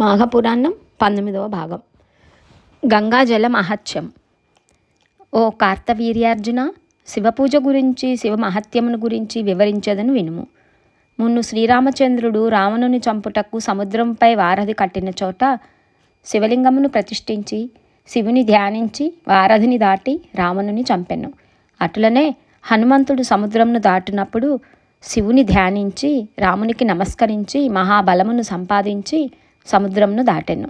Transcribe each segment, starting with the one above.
మాఘపురాణం పంతొమ్మిదవ భాగం. గంగాజల మహత్యం ఓ కార్తవీర్యార్జున శివపూజ గురించి శివ మహత్యమును గురించి వివరించదని వినుము. మున్ను శ్రీరామచంద్రుడు రావణుని చంపుటకు సముద్రంపై వారధి కట్టిన చోట శివలింగమును ప్రతిష్ఠించి శివుని ధ్యానించి వారధిని దాటి రావణుని చంపెను. అటులనే హనుమంతుడు సముద్రంను దాటినప్పుడు శివుని ధ్యానించి రామునికి నమస్కరించి మహాబలమును సంపాదించి సముద్రంను దాటెను.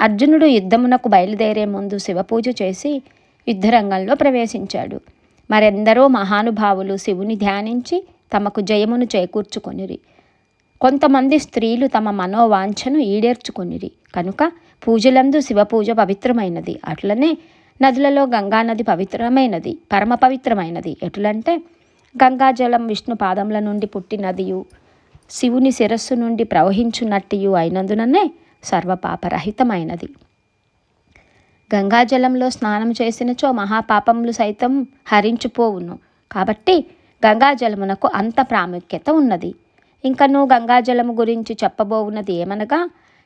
అర్జునుడు యుద్ధమునకు బయలుదేరే ముందు శివపూజ చేసి యుద్ధరంగంలో ప్రవేశించాడు. మరెందరో మహానుభావులు శివుని ధ్యానించి తమకు జయమును చేకూర్చుకొనిరి. కొంతమంది స్త్రీలు తమ మనోవాంఛను ఈడేర్చుకొనిరి. కనుక పూజలందు శివపూజ పవిత్రమైనది. అట్లనే నదులలో గంగానది పవిత్రమైనది. పరమ పవిత్రమైనది. ఎట్లంటే గంగాజలం విష్ణు పాదముల నుండి పుట్టినదియు శివుని శిరస్సు నుండి ప్రవహించున్నట్టియు అయినందుననే సర్వపాపరహితమైనది. గంగాజలంలో స్నానం చేసినచో మహాపాపములు సైతం హరించిపోవును. కాబట్టి గంగాజలమునకు అంత ప్రాముఖ్యత ఉన్నది. ఇంకను గంగాజలము గురించి చెప్పబోవున్నది ఏమనగా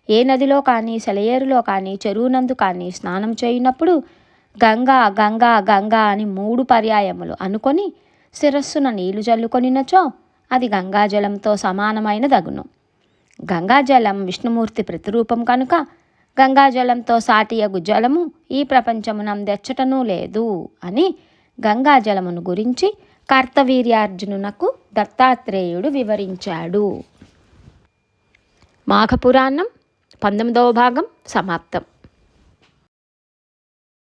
ఏ నదిలో కానీ సెలయేరులో కానీ చెరువునందు కానీ స్నానం చేయనప్పుడు గంగా గంగా గంగా అని మూడు పర్యాయములు అనుకొని శిరస్సున నీళ్ళు చల్లుకొనినచో అది గంగాజలంతో సమానమైన దగును గంగాజలం విష్ణుమూర్తి ప్రతిరూపం కనుక గంగాజలంతో సాటియగు జలము ఈ ప్రపంచమునందెచ్చటనూ లేదు అని గంగాజలమును గురించి కర్తవీర్యార్జునునకు దత్తాత్రేయుడు వివరించాడు. మాఘపురాణం పంతొమ్మిదవ భాగం సమాప్తం.